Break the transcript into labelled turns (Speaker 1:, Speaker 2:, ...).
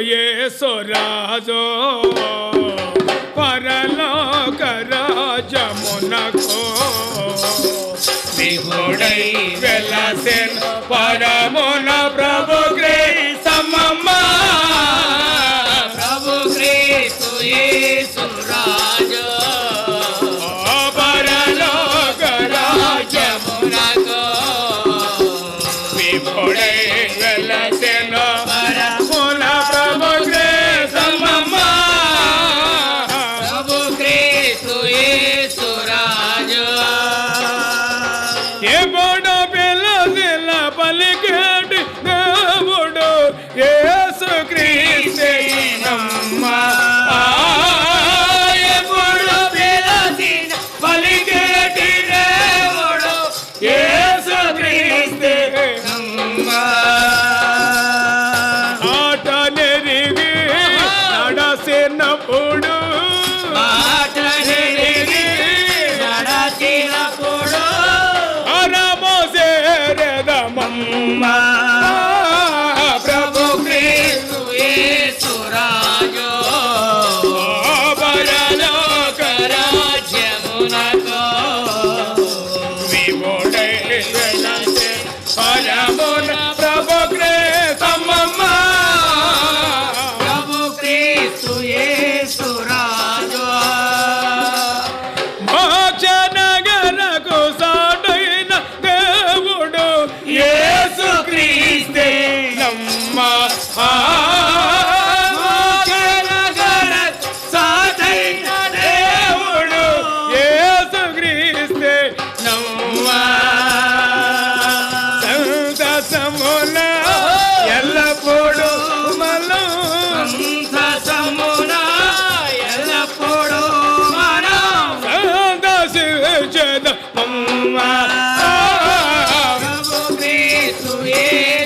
Speaker 1: యేసురాజో పరలోక రాజమునకో. విహుడై వెలసెన్ పరమున ప్రభు గ్రే
Speaker 2: సమమ్మ ప్రభు గ్రేసు యేసురాజో
Speaker 1: పరలోక రాజమునకో. విహుడై బోడ పిల్ల పిల్ల పలికి olha amor.
Speaker 2: Yeah.